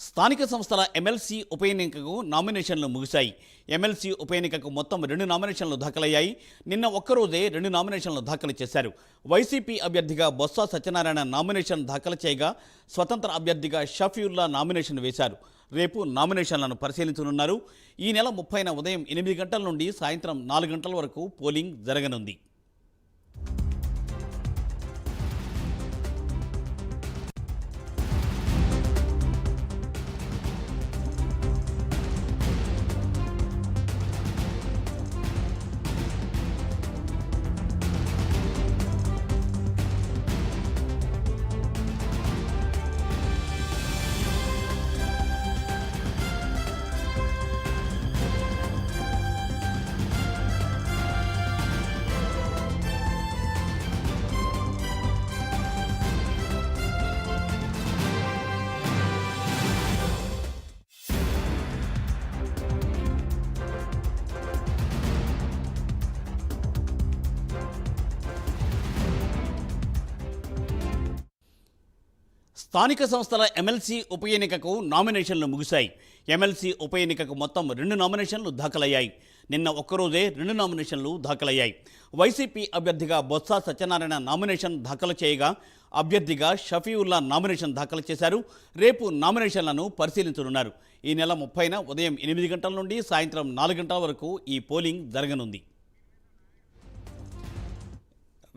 స్థానిక సంస్థల ఎమ్మెల్సీ ఉప ఎన్నికకు నామినేషన్లు ముగిశాయి. ఎమ్మెల్సీ ఉప ఎన్నికకు మొత్తం రెండు నామినేషన్లు దాఖలయ్యాయి. నిన్న ఒక్కరోజే రెండు నామినేషన్లు దాఖలు చేశారు. వైసీపీ అభ్యర్థిగా బొత్స సత్యనారాయణ నామినేషన్ దాఖలు చేయగా స్వతంత్ర అభ్యర్థిగా షఫీయుల్లా నామినేషన్ వేశారు. రేపు నామినేషన్లను పరిశీలించనున్నారు. ఈ నెల ముప్పైన ఉదయం ఎనిమిది గంటల నుండి సాయంత్రం నాలుగు గంటల వరకు పోలింగ్ జరగనుంది. స్థానిక సంస్థల ఎమ్మెల్సీ ఉప ఎన్నికకు నామినేషన్లు ముగిశాయి. ఎమ్మెల్సీ ఉప ఎన్నికకు మొత్తం రెండు నామినేషన్లు దాఖలయ్యాయి. నిన్న ఒక్కరోజే రెండు నామినేషన్లు దాఖలయ్యాయి. వైసీపీ అభ్యర్థిగా బొత్స సత్యనారాయణ నామినేషన్ దాఖలు చేయగా అభ్యర్థిగా షఫీవుల్లా నామినేషన్ దాఖలు చేశారు. రేపు నామినేషన్లను పరిశీలించనున్నారు. ఈ నెల ముప్పైన ఉదయం ఎనిమిది గంటల నుండి సాయంత్రం నాలుగు గంటల వరకు ఈ పోలింగ్ జరగనుంది.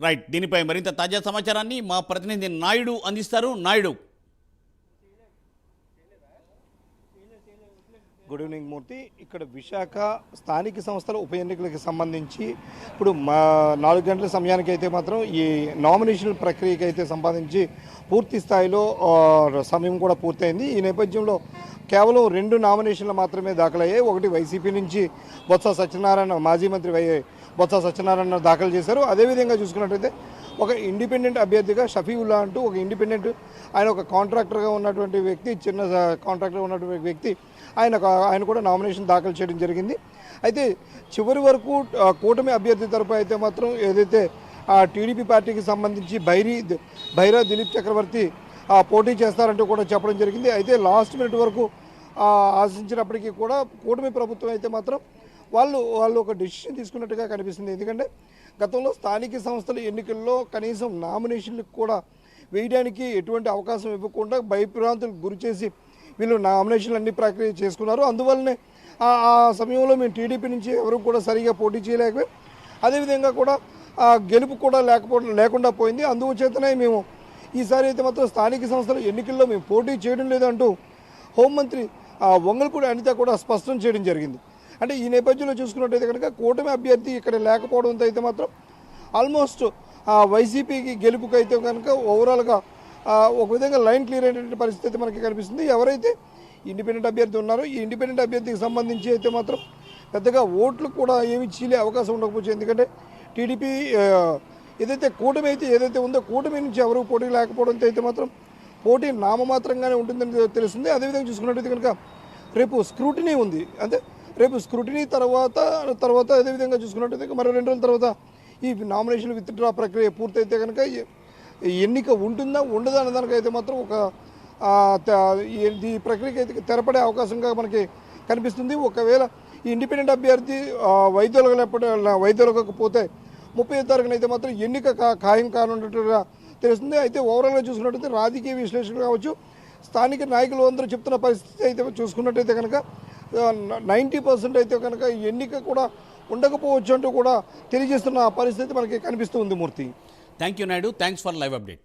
రైట్ దీనిపై మరింత తాజా సమాచారాన్ని మా ప్రతినిధి నాయుడు అందిస్తారు. నాయుడు. గుడ్ ఈవినింగ్ మూర్తి ఇక్కడ విశాఖ స్థానిక సంస్థల ఉప ఎన్నికలకు సంబంధించి ఇప్పుడు మా నాలుగు గంటల సమయానికి అయితే మాత్రం ఈ నామినేషన్ ప్రక్రియకి అయితే సంబంధించి పూర్తి స్థాయిలో సమయం కూడా పూర్తయింది. ఈ నేపథ్యంలో కేవలం రెండు నామినేషన్లు మాత్రమే దాఖలయ్యాయి. ఒకటి వైసీపీ నుంచి బొత్స సత్యనారాయణ మాజీ మంత్రి వై బొత్స సత్యనారాయణ దాఖలు చేశారు. అదేవిధంగా చూసుకున్నట్టయితే ఒక ఇండిపెండెంట్ అభ్యర్థిగా షఫీవుల్లా అంటూ ఒక ఇండిపెండెంట్ ఆయన ఒక కాంట్రాక్టర్గా ఉన్నటువంటి వ్యక్తి చిన్న కాంట్రాక్టర్గా ఉన్నటువంటి వ్యక్తి ఆయన ఆయన కూడా నామినేషన్ దాఖలు చేయడం జరిగింది. అయితే చివరి వరకు కూటమి అభ్యర్థి తరపు అయితే మాత్రం ఏదైతే టీడీపీ పార్టీకి సంబంధించి బైరీ బైరా దిలీప్ చక్రవర్తి పోటీ చేస్తారంటూ కూడా చెప్పడం జరిగింది. అయితే లాస్ట్ మినిట్ వరకు ఆశించినప్పటికీ కూడా కూటమి ప్రభుత్వం అయితే మాత్రం వాళ్ళు వాళ్ళు ఒక డెసిషన్ తీసుకున్నట్టుగా కనిపిస్తుంది. ఎందుకంటే గతంలో స్థానిక సంస్థల ఎన్నికల్లో కనీసం నామినేషన్లకు కూడా వేయడానికి ఎటువంటి అవకాశం ఇవ్వకుండా భయభ్రాంతులకు గురి చేసి వీళ్ళు నామినేషన్లు అన్ని ప్రక్రియ చేసుకున్నారు. అందువల్లనే ఆ ఆ సమయంలో మేము టీడీపీ నుంచి ఎవరు కూడా సరిగా పోటీ చేయలేకపోయి. అదేవిధంగా కూడా ఆ గెలుపు కూడా లేకపోవడం లేకుండా పోయింది. అందుచేతనే మేము ఈసారి అయితే మాత్రం స్థానిక సంస్థల ఎన్నికల్లో మేము పోటీ చేయడం లేదంటూ హోంమంత్రి ఆ, వంగల్పూడి అనిత కూడా స్పష్టం చేయడం జరిగింది. అంటే ఈ నేపథ్యంలో చూసుకున్నట్టయితే కనుక కూటమి అభ్యర్థి ఇక్కడ లేకపోవడంతో అయితే మాత్రం ఆల్మోస్ట్ వైసీపీకి గెలుపుకి అయితే కనుక ఓవరాల్గా ఒక విధంగా లైన్ క్లియర్ అయినటువంటి పరిస్థితి మనకి కనిపిస్తుంది. ఎవరైతే ఇండిపెండెంట్ అభ్యర్థి ఉన్నారో ఈ ఇండిపెండెంట్ అభ్యర్థికి సంబంధించి అయితే మాత్రం పెద్దగా ఓట్లు కూడా ఏమి చీలే అవకాశం ఉండకపోవచ్చు. ఎందుకంటే టీడీపీ ఏదైతే కూటమి అయితే ఏదైతే ఉందో కూటమి నుంచి ఎవరు పోటీ లేకపోవడంతో అయితే మాత్రం పోటీ నామమాత్రంగానే ఉంటుందని తెలుస్తుంది. అదేవిధంగా చూసుకున్నట్టయితే కనుక రేపు స్క్రూటినీ ఉంది. అంటే రేపు స్క్రూటినీ తర్వాత తర్వాత అదేవిధంగా చూసుకున్నట్టయితే మరో రెండు రోజుల తర్వాత ఈ నామినేషన్ విత్డ్రా ప్రక్రియ పూర్తయితే కనుక ఎన్నిక ఉంటుందా ఉండదా అనే దానికైతే మాత్రం ఒక ఈ- ప్రక్రియకి అయితే తెరపడే అవకాశంగా మనకి కనిపిస్తుంది. ఒకవేళ ఈ ఇండిపెండెంట్ అభ్యర్థి ఆ, వైద్యులగలేపటి వైద్యులకపోతే ముప్పై తారీఖున అయితే మాత్రం ఎన్నిక ఖాయం కానున్నట్టుగా తెలుస్తుంది. అయితే ఓవరాల్గా చూసుకున్నట్టయితే రాజకీయ విశ్లేషణ కావచ్చు స్థానిక నాయకులు అందరూ చెప్తున్న పరిస్థితి అయితే చూసుకున్నట్టయితే కనుక నైంటీ పర్సెంట్ అయితే కనుక ఎన్నిక కూడా ఉండకపోవచ్చు అంటూ కూడా తెలియజేస్తున్న పరిస్థితి మనకి కనిపిస్తుంది Murthy. Thank you Naidu thanks for live update